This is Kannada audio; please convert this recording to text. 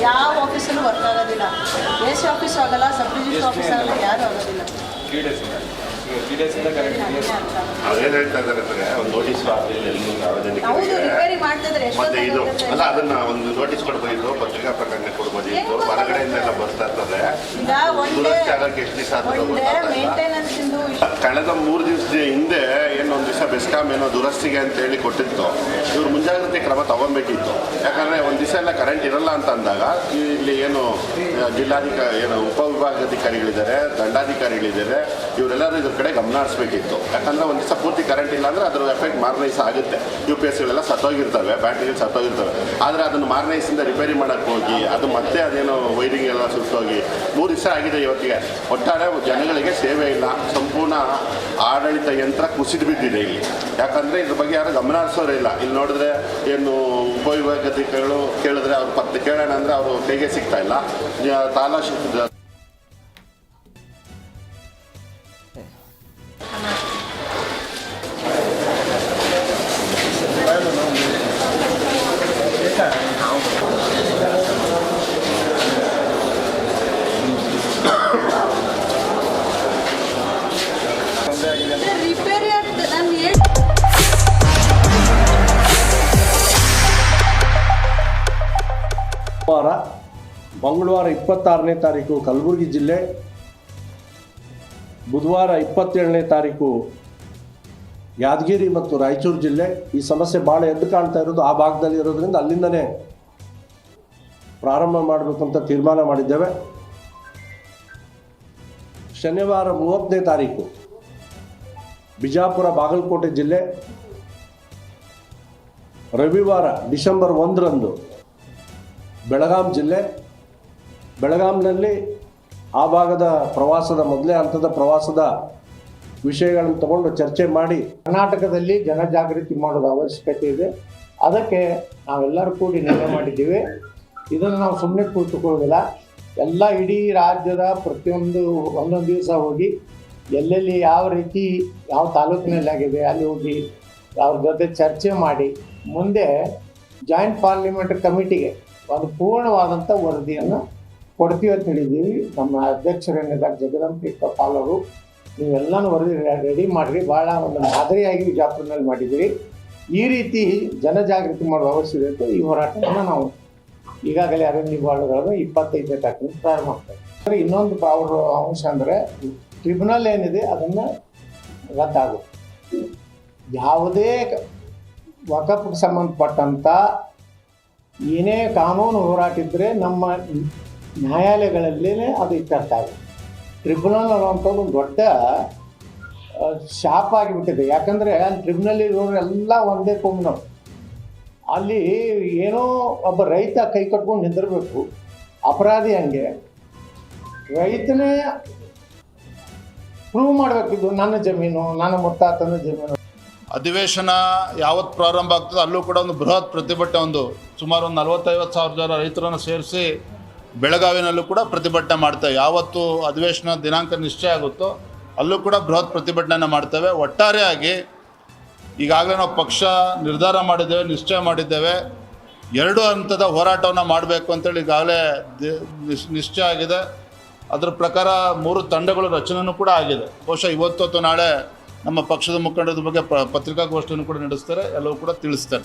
ಯಾವ ಆಫೀಸಲ್ಲೂ ವರ್ಕ್ ಆಗೋದಿಲ್ಲ. ಎ ಸಿ ಆಫೀಸ್ ಆಗಲ್ಲ ಸಬ್ ರಿಜಿಸ್ಟರ್ ಆಫೀಸ್ ಆಗಲ್ಲ ಯಾರು ಆಗೋದಿಲ್ಲ. ಅದೇನು ಹೇಳ್ತಾ ಇದ್ದಾರೆ ಅಂದ್ರೆ ಒಂದು ನೋಟಿಸ್ ಎಲ್ಲೂ ಹೌದು ಮತ್ತೆ ಇದು ಅಲ್ಲ ಅದನ್ನ ಒಂದು ನೋಟಿಸ್ ದುರಸ್ತಿ ಆಗಕ್ಕೆ ಎಷ್ಟು ದಿವಸ ಆಗ್ತದೆ ಒನ್ ಡೇ ಗೊತ್ತಾಗ್ತಾ ಇಲ್ಲ. ಕಳೆದ ಮೂರು ದಿವಸದ ಹಿಂದೆ ಏನೋ ಒಂದು ದಿವಸ ಬೆಸ್ಕಾಂ ಏನೋ ದುರಸ್ತಿಗೆ ಅಂತ ಹೇಳಿ ಕೊಟ್ಟಿತ್ತು. ಇವ್ರು ಮುಂಜಾಗ್ರತೆ ಕ್ರಮ ತಗೊಬೇಕಿತ್ತು. ಯಾಕಂದ್ರೆ ಒಂದು ದಿವಸ ಎಲ್ಲ ಕರೆಂಟ್ ಇರಲ್ಲ ಅಂತ ಅಂದಾಗ ಇಲ್ಲಿ ಏನು ಆ, ಜಿಲ್ಲಾಧಿಕಾರಿ ಏನು ಉಪವಿಭಾಗಾಧಿಕಾರಿಗಳಿದ್ದಾರೆ ದಂಡಾಧಿಕಾರಿಗಳಿದ್ದಾರೆ ಇವರೆಲ್ಲರೂ ಇದ್ರ ಕಡೆ ಗಮನ ಹರಿಸ್ಬೇಕಿತ್ತು. ಯಾಕಂದ್ರೆ ಒಂದು ದಿವಸ ಪೂರ್ತಿ ಕರೆಂಟ್ ಇಲ್ಲ ಅಂದ್ರೆ ಅದ್ರ ಎಫೆಕ್ಟ್ ಮಾರ್ನೈಸ್ ದಿವಸ ಆಗುತ್ತೆ. ಯು ಪಿ ಎಸ್ಗಳೆಲ್ಲ ಸತ್ತೋಗಿರ್ತವೆ ಬ್ಯಾಟ್ರಿಗಳು ಸತ್ತೋಗಿರ್ತವೆ. ಆದರೆ ಅದನ್ನು ಮಾರ್ನೈಸ್ ಇಂದ ರಿಪೇರಿ ಮಾಡಕ್ಕೆ ಹೋಗಿ ಅದು ಮತ್ತೆ ಅದೇನೋ ವೈರಿಂಗ್ ಎಲ್ಲ ಸುಟ್ಟೋಗಿ ಮೂರು ದಿವಸ ಆಗಿದೆ ಇವತ್ತಿಗೆ. ಒಟ್ಟಾರೆ ಜನಗಳಿಗೆ ಸೇವೆ ಇಲ್ಲ ಸಂಪೂರ್ಣ ಆಡಳಿತ ಯಂತ್ರ ಕುಸಿದು ಬಿದ್ದಿದೆ ಇಲ್ಲಿ. ಯಾಕಂದರೆ ಇದ್ರ ಬಗ್ಗೆ ಯಾರು ಗಮನ ಹರಿಸೋರೇ ಇಲ್ಲ ಇಲ್ಲಿ ನೋಡಿದ್ರೆ ಏನು ಉಪವಿಭಾಗಾಧಿಕಾರಿಗಳು ಕೇಳಿದ್ರೆ ಅವ್ರು ಪತ್ತೆ ಕೇಳೋಣ ಅಂದರೆ ಅವರು ಕೈಗೆ ಸಿಗ್ತಾ ಇಲ್ಲ. ತಾಲಾ ವಾರ ಮಂಗಳವಾರ ಇಪ್ಪತ್ತಾರನೇ ತಾರೀಕು ಕಲಬುರಗಿ ಜಿಲ್ಲೆ, ಬುಧವಾರ ಇಪ್ಪತ್ತೇಳನೇ ತಾರೀಕು ಯಾದಗಿರಿ ಮತ್ತು ರಾಯಚೂರು ಜಿಲ್ಲೆ. ಈ ಸಮಸ್ಯೆ ಭಾಳ ಎದ್ದು ಕಾಣ್ತಾ ಇರೋದು ಆ ಭಾಗದಲ್ಲಿ ಇರೋದ್ರಿಂದ ಅಲ್ಲಿಂದನೇ ಪ್ರಾರಂಭ ಮಾಡಬೇಕು ಅಂತ ತೀರ್ಮಾನ ಮಾಡಿದ್ದೇವೆ. ಶನಿವಾರ ಮೂವತ್ತನೇ ತಾರೀಕು ಬಿಜಾಪುರ ಬಾಗಲಕೋಟೆ ಜಿಲ್ಲೆ. ರವಿವಾರ ಡಿಸೆಂಬರ್ ಒಂದರಂದು ಬೆಳಗಾಂ ಜಿಲ್ಲೆ. ಬೆಳಗಾಂನಲ್ಲಿ ಆ ಭಾಗದ ಪ್ರವಾಸದ ಮೊದಲೇ ಹಂತದ ಪ್ರವಾಸದ ವಿಷಯಗಳನ್ನು ತಗೊಂಡು ಚರ್ಚೆ ಮಾಡಿ ಕರ್ನಾಟಕದಲ್ಲಿ ಜನಜಾಗೃತಿ ಮಾಡೋದು ಅವಶ್ಯಕತೆ ಇದೆ. ಅದಕ್ಕೆ ನಾವೆಲ್ಲರೂ ಕೂಡಿ ನಿರ್ಣಯ ಮಾಡಿದ್ದೀವಿ. ಇದನ್ನು ನಾವು ಸುಮ್ಮನೆ ಕೂತುಕೊಳ್ಳೋದಿಲ್ಲ. ಎಲ್ಲ ಇಡೀ ರಾಜ್ಯದ ಪ್ರತಿಯೊಂದು ಒಂದೊಂದು ದಿವಸ ಹೋಗಿ ಎಲ್ಲೆಲ್ಲಿ ಯಾವ ರೀತಿ ಯಾವ ತಾಲೂಕಿನಲ್ಲಿ ಆಗಿದೆ ಅಲ್ಲಿ ಹೋಗಿ ಅವ್ರ ಜೊತೆ ಚರ್ಚೆ ಮಾಡಿ ಮುಂದೆ ಜಾಯಿಂಟ್ ಪಾರ್ಲಿಮೆಂಟ್ ಕಮಿಟಿಗೆ ಒಂದು ಪೂರ್ಣವಾದಂಥ ವರದಿಯನ್ನು ಕೊಡ್ತೀವಿ ಅಂತ ಹೇಳಿದ್ದೀವಿ. ನಮ್ಮ ಅಧ್ಯಕ್ಷರೇನಿದ್ದಾರೆ ಜಗದಂಬಿ ಕಪಾಲ್ ಅವರು. ನೀವೆಲ್ಲನೂ ವರದಿ ರೆಡಿ ಮಾಡಿರಿ. ಭಾಳ ಒಂದು ಮಾದರಿಯಾಗಿ ವಿಜಾಪುರನಲ್ಲಿ ಮಾಡಿದ್ದೀವಿ ಈ ರೀತಿ ಜನಜಾಗೃತಿ ಮಾಡುವ ಅವಶ್ಯಕತೆ ಈ ಹೋರಾಟವನ್ನು ನಾವು ಈಗಾಗಲೇ ಅರಣ್ಯ ಬಾಳುಗಳನ್ನು ಇಪ್ಪತ್ತೈದನೇ ತಾರೀಕಿನ ಪ್ರಾರಂಭ ಮಾಡ್ತಾರೆ ಇನ್ನೊಂದು ಅವ್ರ ಅಂಶ ಅಂದರೆ ಟ್ರಿಬ್ಯುನಲ್ ಏನಿದೆ ಅದನ್ನು ರದ್ದಾಗುತ್ತೆ ಯಾವುದೇ ವಕಫ್ಗೆ ಸಂಬಂಧಪಟ್ಟಂಥ ಏನೇ ಕಾನೂನು ಹೋರಾಟ ಇದ್ದರೆ ನಮ್ಮ ನ್ಯಾಯಾಲಯಗಳಲ್ಲೇ ಅದು ಇತ್ಯರ್ಥ. ಆಗುತ್ತೆ ಟ್ರಿಬ್ಯುನಲ್ ಅನ್ನುವಂಥದ್ದು ಒಂದು ದೊಡ್ಡ ಶಾಪ್ ಆಗಿಬಿಟ್ಟಿದೆ. ಯಾಕಂದರೆ ಟ್ರಿಬ್ಯುನಲ್ ಇರೋರೆಲ್ಲ ಒಂದೇ ಕೊಂಬಿನವ್ರು ಅಲ್ಲಿ ಏನೋ ಒಬ್ಬ ರೈತ ಕೈ ಕಟ್ಕೊಂಡು ನಿಂದಿರಬೇಕು ಅಪರಾಧಿ ಹಂಗೆ. ರೈತನೇ ಪ್ರೂವ್ ಮಾಡಬೇಕಿದ್ದು ನನ್ನ ಜಮೀನು, ನನ್ನ ಮುತ್ತಾತನ ಜಮೀನು. ಅಧಿವೇಶನ ಯಾವತ್ತು ಪ್ರಾರಂಭ ಆಗ್ತದೆ ಅಲ್ಲೂ ಕೂಡ ಒಂದು ಬೃಹತ್ ಪ್ರತಿಭಟನೆ, ಒಂದು ಸುಮಾರು ಒಂದು ನಲವತ್ತೈವತ್ತು ಸಾವಿರ ಜನ ರೈತರನ್ನು ಸೇರಿಸಿ ಬೆಳಗಾವಿನಲ್ಲೂ ಕೂಡ ಪ್ರತಿಭಟನೆ ಮಾಡ್ತೇವೆ ಯಾವತ್ತು ಅಧಿವೇಶನ ದಿನಾಂಕ ನಿಶ್ಚಯ ಆಗುತ್ತೋ ಅಲ್ಲೂ ಕೂಡ ಬೃಹತ್ ಪ್ರತಿಭಟನೆಯನ್ನು ಮಾಡ್ತೇವೆ. ಒಟ್ಟಾರೆಯಾಗಿ ಈಗಾಗಲೇ ನಾವು ಪಕ್ಷ ನಿರ್ಧಾರ ಮಾಡಿದ್ದೇವೆ, ನಿಶ್ಚಯ ಮಾಡಿದ್ದೇವೆ. ಎರಡು ಹಂತದ ಹೋರಾಟವನ್ನು ಮಾಡಬೇಕು ಅಂತೇಳಿ ಈಗಾಗಲೇ ನಿಶ್ಚಯ ಆಗಿದೆ. ಅದರ ಪ್ರಕಾರ ಮೂರು ತಂಡಗಳ ರಚನೆಯೂ ಕೂಡ ಆಗಿದೆ. ಬಹುಶಃ ಇವತ್ತು ಅಥವಾ ನಾಳೆ ನಮ್ಮ ಪಕ್ಷದ ಮುಖಂಡರ ಬಗ್ಗೆ ಪತ್ರಿಕಾಗೋಷ್ಠಿಯನ್ನು ಕೂಡ ನಡೆಸ್ತಾರೆ ಎಲ್ಲವೂ ಕೂಡ ತಿಳಿಸ್ತಾ